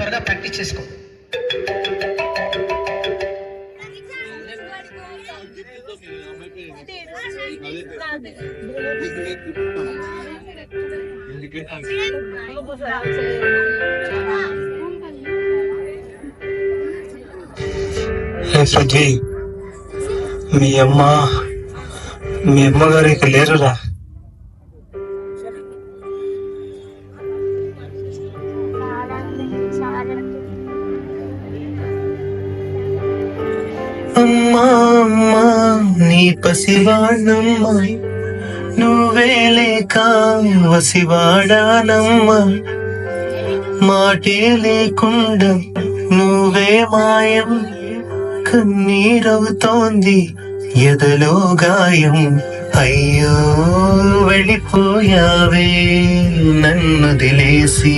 త్వరగా ప్రాక్టీస్ చేసుకో. హే మీ అమ్మ మీ అమ్మగారు ఇక లేరురా. అమ్మా అమ్మా నీ పసివాణమ్మ నువ్వే లేక వసివాడానమ్మా మాటే లేకుండా నువ్వే మాయం. కన్నీరవుతోంది ఎదలో గాయం. అయ్యో వెళ్ళిపోయావే నన్ను దిలేసి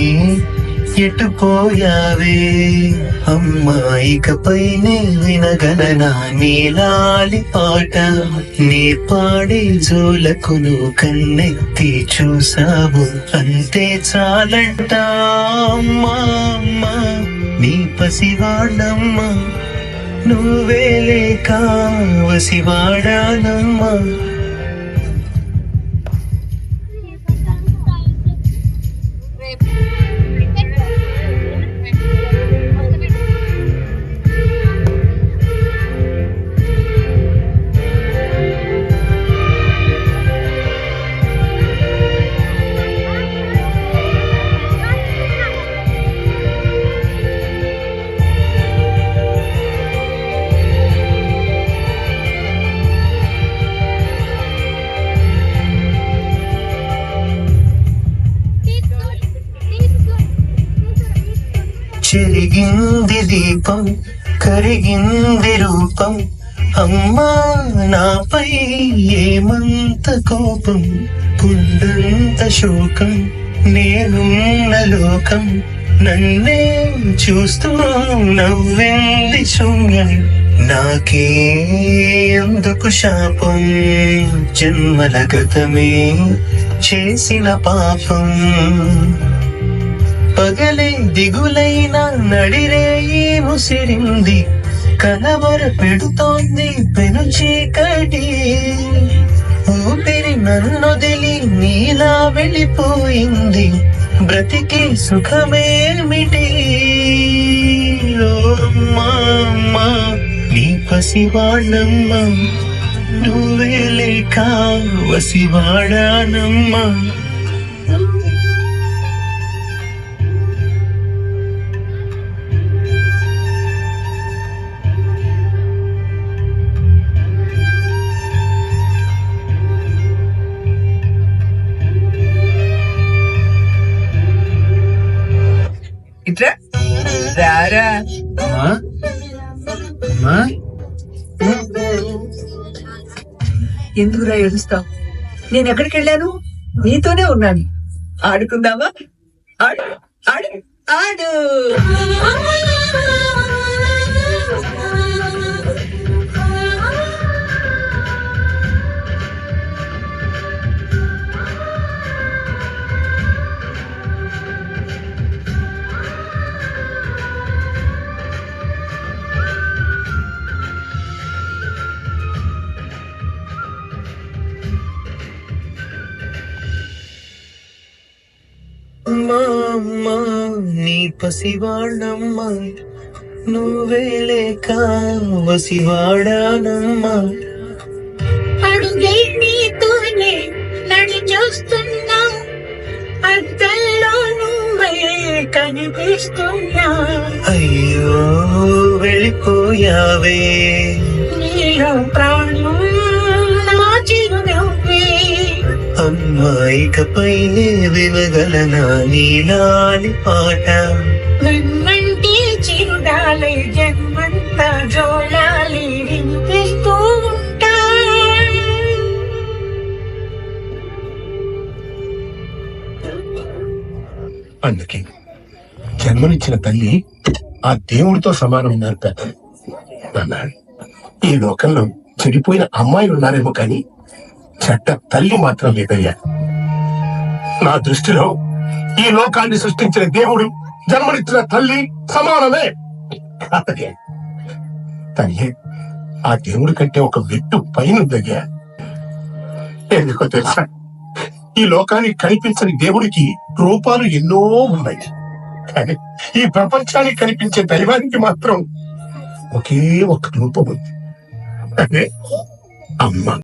ఎటుపోయావే? అమ్మాయికపైనే వినగలనా నీలాలి పాట? నీ పాడే జోలకును కన్నెత్తి చూసావు అంతే చాలంట అమ్మా అమ్మా. నీ పసివాడమ్మా. నువ్వే లేక వసివాడానమ్మా. చెరిగింది దీపం కరిగింది రూపం. అమ్మా నాపై ఏమంత కోపం? పుండంత శోకం నేనున్న లోకం. నన్నే చూస్తూ నవ్వింది శూన్యం. నాకే ఎందుకు శాపం? జన్మల గతమే చేసిన పాపం. పగలే దిగులై నడిరేయి ముసిరింది కలవర పెడుతోంది పెను చీకటి. ఊపిరి నన్నొదిలి నీలా వెళ్ళిపోయింది. బ్రతికి సుఖమేమిటి? అమ్మా, నీ పసివాణమ్మ నువ్వే లేక వసివాడానమ్మ. ఇట్రా రారా? అమ్మా అమ్మా ఎందుకురా ఏడుస్తావు? నేను ఎక్కడికి వెళ్ళాను? నీతోనే ఉన్నాను. ఆడుకుందామా? ఆడు ఆడు ఆడు. అమ్మా, అమ్మా, నీ పసివాణమ్మా నువ్వే లేక వసివాడానమ్మా. అడుగే నీతోనే నడి చూస్తున్నా. అద్దంలో నువ్వే కనిపిస్తున్నా. అయ్యో వెళ్ళిపోయావే. నీలో ప్రాణం అమ్మాయికపైనే వినగలనా నీలాలి పాట? వెన్నంటి చిరుడాలై జన్మంతా జోలాలి వినిపిస్తూ ఉంటా. అందుకే జన్మనిచ్చిన తల్లి ఆ దేవుడితో సమానం ఉన్నారు పెద్ద నాన్న ఈ లోకంలో చెడిపోయిన అమ్మాయిలు ఉన్నారేమో కానీ చెడ్డ తల్లి మాత్రం లేదయ్యా నా దృష్టిలో ఈ లోకాన్ని సృష్టించిన దేవుడు జన్మనిచ్చిన తల్లి సమానమే. కాదయ్యా తల్లి ఆ దేవుడి కంటే ఒక వెట్టు పైన ఉందయ్యా ఎందుకో తెలుసా? ఈ లోకానికి కనిపించని దేవుడికి రూపాలు ఎన్నో ఉన్నాయి. కానీ ఈ ప్రపంచానికి కనిపించే దైవానికి మాత్రం ఒకే ఒక రూపం ఉంది. అదే అమ్మ.